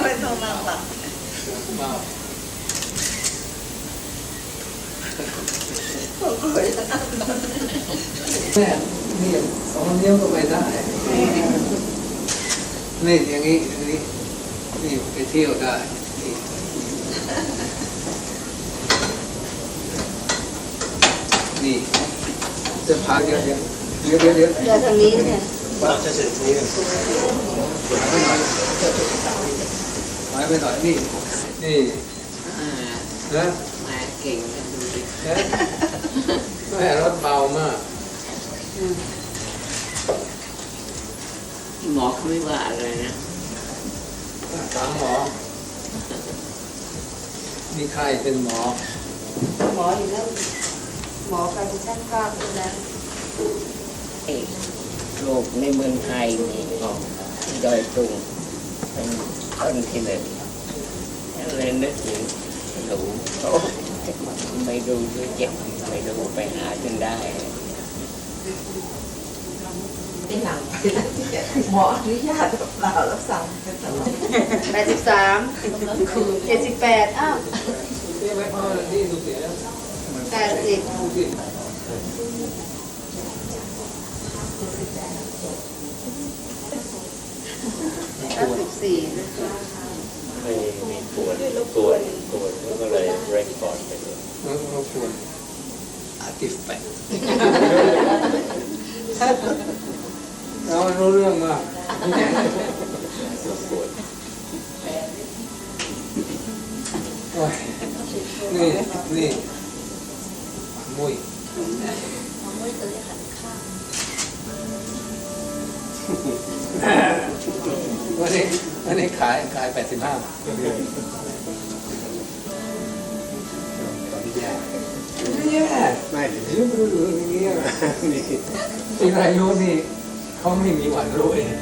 ไม่ต้องนั่งหลับแม่นี่สองนิ้วก็ไปได้นี่อย่างนี้นี่ไปเที่ยวได้ นี่นี่จะพาเดี๋ยวเดี๋ยวเดี๋ยวเดี๋ยวเดี๋ยวเดี๋ยวทางนี้เนี่ยว่าจะเสร็จนี้กันหายไปหน่อยหายไปหน่อยนี่นี่อ่านะมาเก่งนะดูดินะแม่รถเบามากหมอเขาไม่ว่าอะไรนะถามหมอ มีใครเป็นหมอ หมออยู่แล้วหมอการช่างภาพอยู่แล้วไอ้โรคในเมืองไทยนี่ก็ดอยตุงเป็นต้นที่หนึ่งเลยนึกถึงหนูโอ้ไม่ดูด้วยเจ็บไม่ดูไปหาจนได้ ที่หลังหมออนุญาตหรือเปล่าแล้วสั่งกันตลอดแปดสิบสามเจ็ดสิบแปดอ้าวเรียกไว้พ่อนี่ดูเสียแล้วแปดสิบดูสิแปดสิบสี่ไม่มีปวดปวดปวดแล้วก็เลยเรคคอร์ดไปเลยเราเราควรอาติฟแป ดเรารู้เรื่องมากปวดโอ้ยนี่นี่มุ้ยวันนี้วันนี้ขายขายแปดสิบห้าแย่ไม่รู้รู้อย่างนี้ทีไรรู้นี่ เขาไม่มีหวันรู้เอง